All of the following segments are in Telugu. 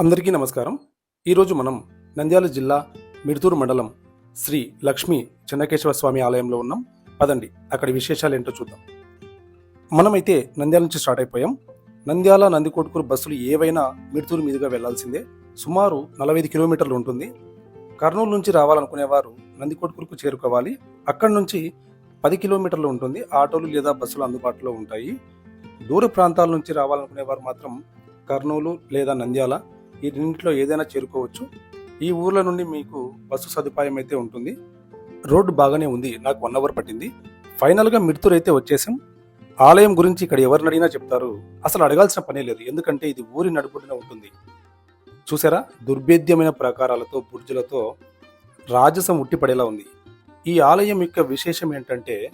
అందరికీ నమస్కారం. ఈరోజు మనం నంద్యాల జిల్లా మిడుతూరు మండలం శ్రీ లక్ష్మీ చెన్నకేశ్వర స్వామి ఆలయంలో ఉన్నాం. పదండి అక్కడి విశేషాలు ఏంటో చూద్దాం. మనమైతే నంద్యాల నుంచి స్టార్ట్ అయిపోయాం. నంద్యాల నందికోట్కూరు బస్సులు ఏవైనా మిడుతూరు మీదుగా వెళ్ళాల్సిందే. సుమారు నలభై ఐదు కిలోమీటర్లు ఉంటుంది. కర్నూలు నుంచి రావాలనుకునేవారు నందికోట్కూరుకు చేరుకోవాలి. అక్కడి నుంచి పది కిలోమీటర్లు ఉంటుంది. ఆటోలు లేదా బస్సులు అందుబాటులో ఉంటాయి. దూర ప్రాంతాల నుంచి రావాలనుకునేవారు మాత్రం కర్నూలు లేదా నంద్యాల. ఈ రెండింటిలో ఏదైనా చేరుకోవచ్చు. ఈ ఊర్ల నుండి మీకు బస్సు సదుపాయం అయితే ఉంటుంది. రోడ్డు బాగానే ఉంది. నాకు వన్ అవర్ పట్టింది. ఫైనల్గా మిడ్తూరు అయితే వచ్చేసాం. ఆలయం గురించి ఇక్కడ ఎవరిని అడిగినా చెప్తారు. అసలు అడగాల్సిన పనే లేదు. ఎందుకంటే ఇది ఊరి నడుపుడిన ఉంటుంది. చూసారా? దుర్భేద్యమైన ప్రకారాలతో బుర్జులతో రాజసం ఉట్టిపడేలా ఉంది. ఈ ఆలయం యొక్క విశేషం ఏంటంటే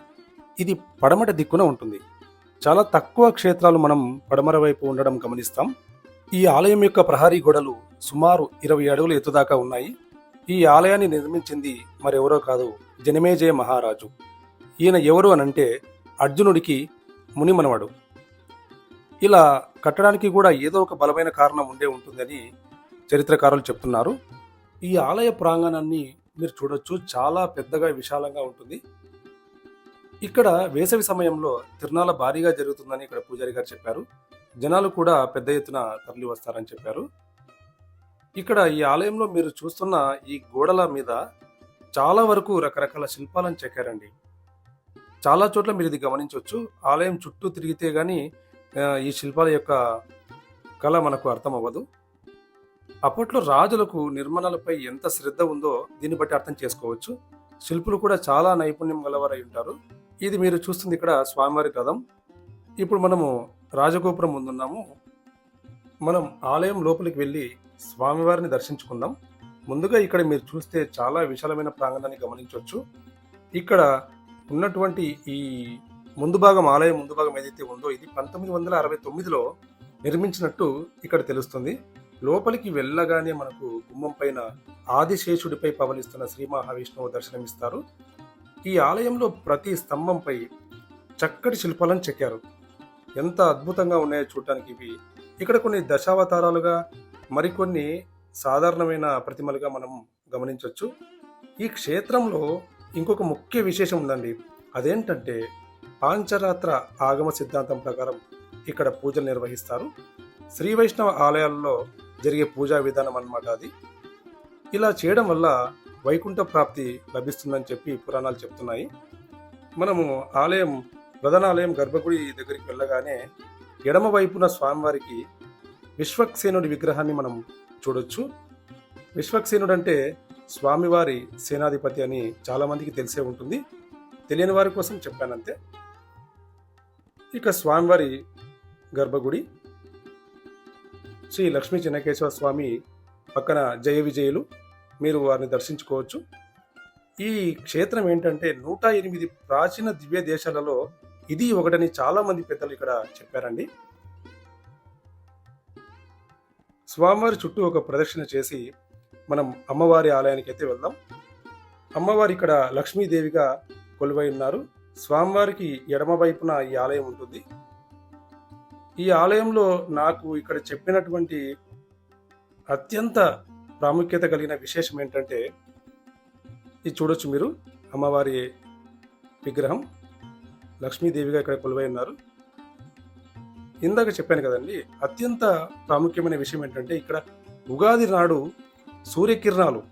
ఇది పడమట దిక్కున ఉంటుంది. చాలా తక్కువ క్షేత్రాలు మనం పడమర వైపు ఉండడం గమనిస్తాం. ఈ ఆలయం యొక్క ప్రహరీ గోడలు సుమారు ఇరవై అడుగుల ఎత్తుదాకా ఉన్నాయి. ఈ ఆలయాన్ని నిర్మించింది మరెవరో కాదు జనమేజయ మహారాజు. ఈయన ఎవరు అనంటే అర్జునుడికి మునిమనవడు. ఇలా కట్టడానికి కూడా ఏదో ఒక బలమైన కారణం ఉండే ఉంటుందని చరిత్రకారులు చెప్తున్నారు. ఈ ఆలయ ప్రాంగణాన్ని మీరు చూడొచ్చు. చాలా పెద్దగా విశాలంగా ఉంటుంది. ఇక్కడ వేసవి సమయంలో తిరునాళ్ళ భారీగా జరుగుతుందని ఇక్కడ పూజారి గారు చెప్పారు. జనాలు కూడా పెద్ద ఎత్తున తరలి వస్తారని చెప్పారు. ఇక్కడ ఈ ఆలయంలో మీరు చూస్తున్న ఈ గోడల మీద చాలా వరకు రకరకాల శిల్పాలను చెక్కారండి. చాలా చోట్ల మీరు ఇది గమనించవచ్చు. ఆలయం చుట్టూ తిరిగితే కానీ ఈ శిల్పాల యొక్క కళ మనకు అర్థం అవ్వదు అప్పట్లో రాజులకు నిర్మాణాలపై ఎంత శ్రద్ధ ఉందో దీన్ని బట్టి అర్థం చేసుకోవచ్చు. శిల్పులు కూడా చాలా నైపుణ్యం గలవారై ఉంటారు. ఇది మీరు చూస్తుంది ఇక్కడ స్వామివారి రథం. ఇప్పుడు మనము రాజగోపురం ముందున్నాము. మనం ఆలయం లోపలికి వెళ్ళి స్వామివారిని దర్శించుకుందాం. ముందుగా ఇక్కడ మీరు చూస్తే చాలా విశాలమైన ప్రాంగణాన్ని గమనించవచ్చు. ఇక్కడ ఉన్నటువంటి ఈ ముందు భాగం ఆలయం ముందు భాగం ఏదైతే ఉందో ఇది పంతొమ్మిది వందల అరవై తొమ్మిదిలో నిర్మించినట్టు ఇక్కడ తెలుస్తుంది. లోపలికి వెళ్ళగానే మనకు గుమ్మం పైన ఆదిశేషుడిపై పవలిస్తున్న శ్రీ మహావిష్ణువు దర్శనమిస్తారు. ఈ ఆలయంలో ప్రతి స్తంభంపై చక్కటి శిల్పాలను చెక్కారు. ఎంత అద్భుతంగా ఉన్నాయో చూడటానికి ఇవి. ఇక్కడ కొన్ని దశావతారాలుగా మరికొన్ని సాధారణమైన ప్రతిమలుగా మనం గమనించవచ్చు ఈ క్షేత్రంలో ఇంకొక ముఖ్య విశేషం ఉందండి. అదేంటంటే పాంచరాత్ర ఆగమ సిద్ధాంతం ప్రకారం ఇక్కడ పూజలు నిర్వహిస్తారు. శ్రీ వైష్ణవ ఆలయాల్లో జరిగే పూజా విధానం అన్నమాట అది. ఇలా చేయడం వల్ల వైకుంఠ ప్రాప్తి లభిస్తుందని చెప్పి పురాణాలు చెప్తున్నాయి. మనము ఆలయం ప్రధానాలయం గర్భగుడి దగ్గరికి వెళ్ళగానే ఎడమ వైపున స్వామివారికి విశ్వక్సేనుడి విగ్రహాన్ని మనం చూడొచ్చు. విశ్వక్సేనుడు అంటే స్వామివారి సేనాధిపతి అని చాలామందికి తెలిసే ఉంటుంది. తెలియని వారి కోసం చెప్పానంతే. ఇక స్వామివారి గర్భగుడి. శ్రీ లక్ష్మీ చెన్నకేశ్వర స్వామి పక్కన జయ విజయులు మీరు వారిని దర్శించుకోవచ్చు. ఈ క్షేత్రం ఏంటంటే నూట ఎనిమిది ప్రాచీన దివ్య దేశాలలో ఇది ఒకటని చాలామంది పెద్దలు ఇక్కడ చెప్పారండి. స్వామివారి చుట్టూ ఒక ప్రదక్షిణ చేసి మనం అమ్మవారి ఆలయానికి అయితే వెళ్దాం. అమ్మవారి ఇక్కడ లక్ష్మీదేవిగా కొలువై ఉన్నారు. స్వామివారికి ఎడమ వైపున ఈ ఆలయం ఉంటుంది. ఈ ఆలయంలో నాకు ఇక్కడ చెప్పినటువంటి అత్యంత ప్రాముఖ్యత కలిగిన విశేషం ఏంటంటే ఇది చూడొచ్చు మీరు అమ్మవారి విగ్రహం. లక్ష్మీదేవిగా ఇక్కడ కొలువై ఉన్నారు. ఇందాక చెప్పాను కదండి అత్యంత ప్రాముఖ్యమైన విషయం ఏంటంటే ఇక్కడ ఉగాది నాడు సూర్యకిరణాలు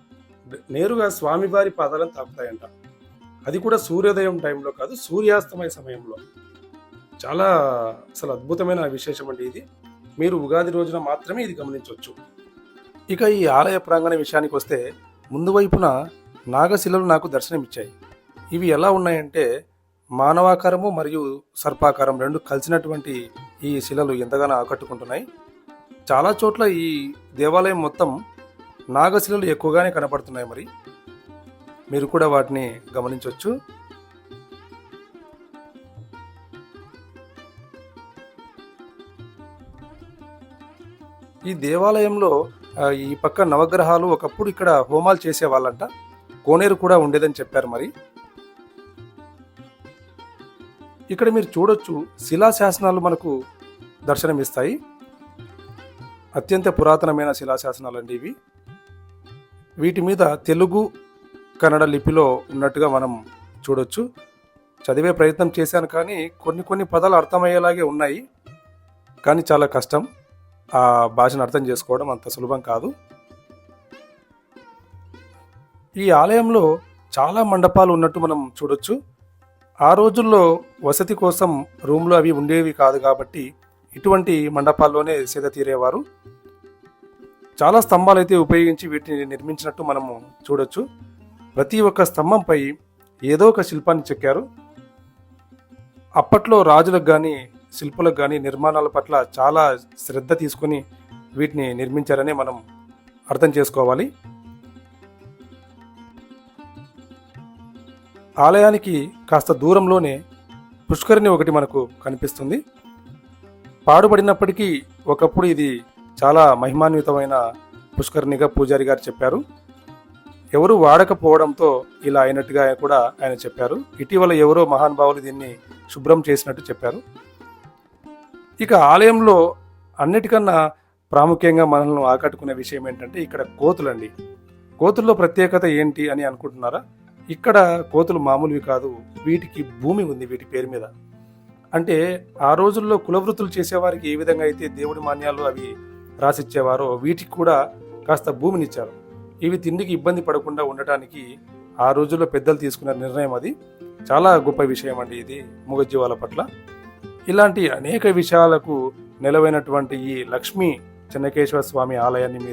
నేరుగా స్వామివారి పాదాలను తాకుతాయంట. అది కూడా సూర్యోదయం టైంలో కాదు సూర్యాస్తమయ సమయంలో. చాలా అసలు అద్భుతమైన విశేషం అండి ఇది. మీరు ఉగాది రోజున మాత్రమే ఇది గమనించవచ్చు. ఇక ఈ ఆలయ ప్రాంగణ విషయానికి వస్తే ముందు వైపున నాగశిలలు నాకు దర్శనమిచ్చాయి. ఇవి ఎలా ఉన్నాయంటే మానవాకారము మరియు సర్పాకారం రెండు కలిసినటువంటి ఈ శిలలు ఎంతగానో ఆకట్టుకుంటున్నాయి. చాలా చోట్ల ఈ దేవాలయం మొత్తం నాగశిలలు ఎక్కువగానే కనపడుతున్నాయి మరి. మీరు కూడా వాటిని గమనించవచ్చు ఈ దేవాలయంలో ఈ పక్క నవగ్రహాలు ఒకప్పుడు ఇక్కడ హోమాలు చేసేవాళ్ళంట. కోనేరు కూడా ఉండేదని చెప్పారు మరి. ఇక్కడ మీరు చూడొచ్చు శిలా శాసనాలు మనకు దర్శనమిస్తాయి. అత్యంత పురాతనమైన శిలాశాసనాలండి ఇవి. వీటి మీద తెలుగు కన్నడ లిపిలో ఉన్నట్టుగా మనం చూడొచ్చు. చదివే ప్రయత్నం చేశాను కానీ కొన్ని కొన్ని పదాలు అర్థమయ్యేలాగే ఉన్నాయి. కానీ చాలా కష్టం. ఆ భాషను అర్థం చేసుకోవడం అంత సులభం కాదు. ఈ ఆలయంలో చాలా మండపాలు ఉన్నట్టు మనం చూడొచ్చు. ఆ రోజుల్లో వసతి కోసం రూమ్లు అవి ఉండేవి కాదు కాబట్టి ఇటువంటి మండపాల్లోనే సేద తీరేవారు. చాలా స్తంభాలు అయితే ఉపయోగించి వీటిని నిర్మించినట్టు మనము చూడొచ్చు. ప్రతి ఒక్క స్తంభంపై ఏదో ఒక శిల్పాన్ని చెక్కారు. అప్పట్లో రాజులకు కానీ శిల్పులకు కానీ నిర్మాణాల పట్ల చాలా శ్రద్ధ తీసుకొని వీటిని నిర్మించారని మనం అర్థం చేసుకోవాలి. ఆలయానికి కాస్త దూరంలోనే పుష్కరిణి ఒకటి మనకు కనిపిస్తుంది. పాడుబడినప్పటికీ ఒకప్పుడు ఇది చాలా మహిమాన్వితమైన పుష్కరిణిగా పూజారి గారు చెప్పారు. ఎవరు వాడకపోవడంతో ఇలా అయినట్టుగా కూడా ఆయన చెప్పారు. ఇటీవల ఎవరో మహానుభావులు దీన్ని శుభ్రం చేసినట్టు చెప్పారు. ఇక ఆలయంలో అన్నిటికన్నా ప్రాముఖ్యంగా మనల్ని ఆకట్టుకునే విషయం ఏంటంటే ఇక్కడ కోతులండి. కోతుల్లో ప్రత్యేకత ఏంటి అని అనుకుంటున్నారా? ఇక్కడ కోతులు మామూలువి కాదు వీటికి భూమి ఉంది వీటి పేరు మీద. అంటే ఆ రోజుల్లో కులవృత్తులు చేసేవారికి ఏ విధంగా అయితే దేవుడి మాన్యాలు అవి రాసిచ్చేవారో వీటికి కూడా కాస్త భూమినిచ్చారు. ఇవి తిండికి ఇబ్బంది పడకుండా ఉండటానికి ఆ రోజుల్లో పెద్దలు తీసుకున్న నిర్ణయం అది. చాలా గొప్ప విషయం అండి ఇది మూగజీవాల పట్ల. ఇలాంటి అనేక విషయాలకు నెలవైనటువంటి ఈ లక్ష్మీ చెన్నకేశ్వర స్వామి ఆలయాన్ని